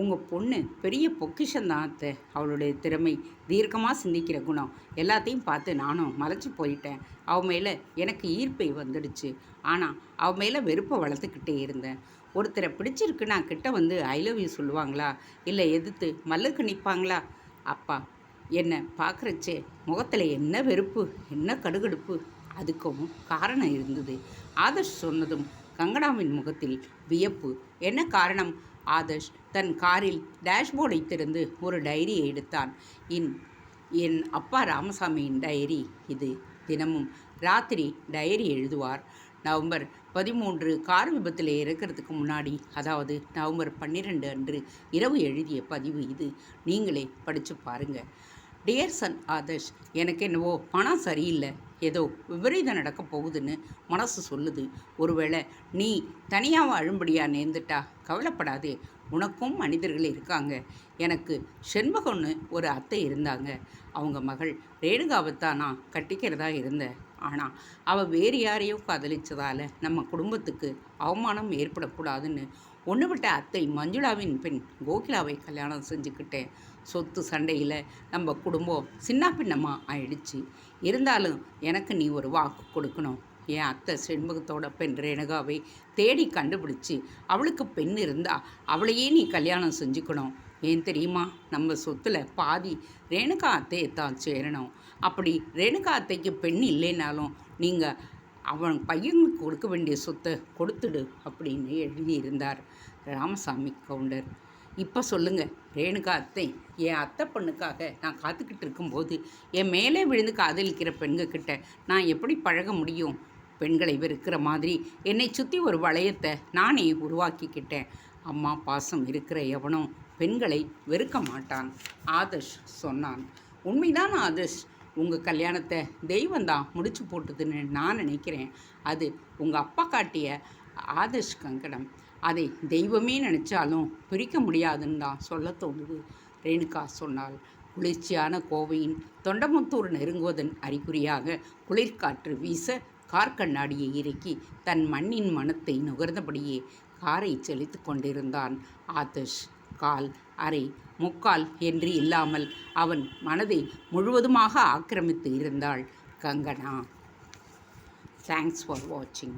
உங்கள் பொண்ணு பெரிய பொக்கிஷந்தான் அத்தை. அவளுடைய திறமை தீர்க்கமாக சிந்திக்கிற குணம். எல்லாத்தையும் பார்த்து நானும் மறைச்சி போயிட்டேன். அவன் மேலே எனக்கு ஈர்ப்பை வந்துடுச்சு. ஆனால் அவன் மேலே வெறுப்பை வளர்த்துக்கிட்டே இருந்தேன். ஒருத்தரை பிடிச்சிருக்கு நான் கிட்ட வந்து ஐ லவ் யூ சொல்லுவாங்களா? இல்லை எதிர்த்து மல்லுக்கு நிற்பாங்களா அப்பா என்னை பார்க்குறச்சே முகத்தில் என்ன வெறுப்பு என்ன கடுகடுப்பு? அதுக்கும் காரணம் இருந்தது. ஆதர்ஷ் சொன்னதும் கங்கனாவின் முகத்தில் வியப்பு. என்ன காரணம்? ஆதர்ஷ் தன் காரில் டேஷ்போர்டை திறந்து ஒரு டைரியை எடுத்தான். இன் என் அப்பா ராமசாமியின் டைரி இது. தினமும் ராத்திரி டைரி எழுதுவார். நவம்பர் பதிமூன்று கார் விபத்தில் இறக்கிறதுக்கு முன்னாடி அதாவது நவம்பர் பன்னிரெண்டு அன்று இரவு எழுதிய பதிவு இது. நீங்களே படித்து பாருங்கள் டியர் சன் ஆதர்ஷ் எனக்கு என்னவோ பணம் சரியில்லை. ஏதோ விபரீதம் நடக்க போகுதுன்னு மனசு சொல்லுது. ஒருவேளை நீ தனியாக அழும்படியாக நேர்ந்துட்டா கவலைப்படாதே உனக்கும் மனிதர்கள் இருக்காங்க. எனக்கு செண்பகம்னு ஒரு அத்தை இருந்தாங்க. அவங்க மகள் ரேணுகாவைத்தான் நான் கட்டிக்கிறதா இருந்தேன். ஆனால் அவள் வேறு யாரையோ காதலிச்சதால் நம்ம குடும்பத்துக்கு அவமானம் ஏற்படக்கூடாதுன்னு ஒன்று விட்ட அத்தை மஞ்சுளாவின் பெண் கோகிலாவை கல்யாணம் செஞ்சுக்கிட்டேன் சொத்து சண்டையில் நம்ம குடும்பம் சின்ன பின்னமாக ஆயிடுச்சு. இருந்தாலும் எனக்கு நீ ஒரு வாக்கு கொடுக்கணும். என் அத்தை செண்முகத்தோட பெண் ரேணுகாவை தேடி கண்டுபிடிச்சி அவளுக்கு பெண் இருந்தால் அவளையே நீ கல்யாணம் செஞ்சுக்கணும். ஏன் தெரியுமா? நம்ம சொத்தில் பாதி ரேணுகா அத்தையை தான் சேரணும். அப்படி ரேணுகா அத்தைக்கு பெண் இல்லைனாலும் நீங்கள் அவன் பையனுக்கு கொடுக்க வேண்டிய சொத்தை கொடுத்துடு அப்படின்னு எழுதியிருந்தார் ராமசாமி கவுண்டர். இப்போ சொல்லுங்கள் ரேணுகா அத்தை என் அத்தை பொண்ணுக்காக நான் காத்துக்கிட்டு இருக்கும்போது என் மேலே விழுந்து காதலிக்கிற பெண்கக்கிட்ட நான் எப்படி பழக முடியும்? பெண்களை வெறுக்கிற மாதிரி என்னை சுற்றி ஒரு வளையத்தை நானே உருவாக்கிக்கிட்டேன். அம்மா பாசம் இருக்கிற எவனும் பெண்களை வெறுக்க மாட்டான். ஆதர்ஷ் சொன்னான். உண்மைதான் ஆதர்ஷ். உங்கள் கல்யாணத்தை தெய்வந்தான் முடிச்சு போட்டுதுன்னு நான் நினைக்கிறேன். அது உங்கள் அப்பா காட்டிய ஆதர்ஷ் கங்கடம் அதை தெய்வமே நினச்சாலும் பிரிக்க முடியாதுன்னு தான் சொல்ல தோணுது ரேணுகா சொன்னாள். குளிர்ச்சியான கோவையின் தொண்டமுத்தூர் நெருங்குவதன் அறிகுறியாக குளிர்காற்று வீச கார் கண்ணாடியை இறக்கி தன் மண்ணின் மனத்தை நுகர்ந்தபடியே காரை செலுத்து கொண்டிருந்தான் ஆதர்ஷ். கால் அரை முக்கால் என்று இல்லாமல் அவன் மனதை முழுவதுமாக ஆக்கிரமித்து இருந்தாள். கங்கனா தேங்க்ஸ் ஃபார் வாட்சிங்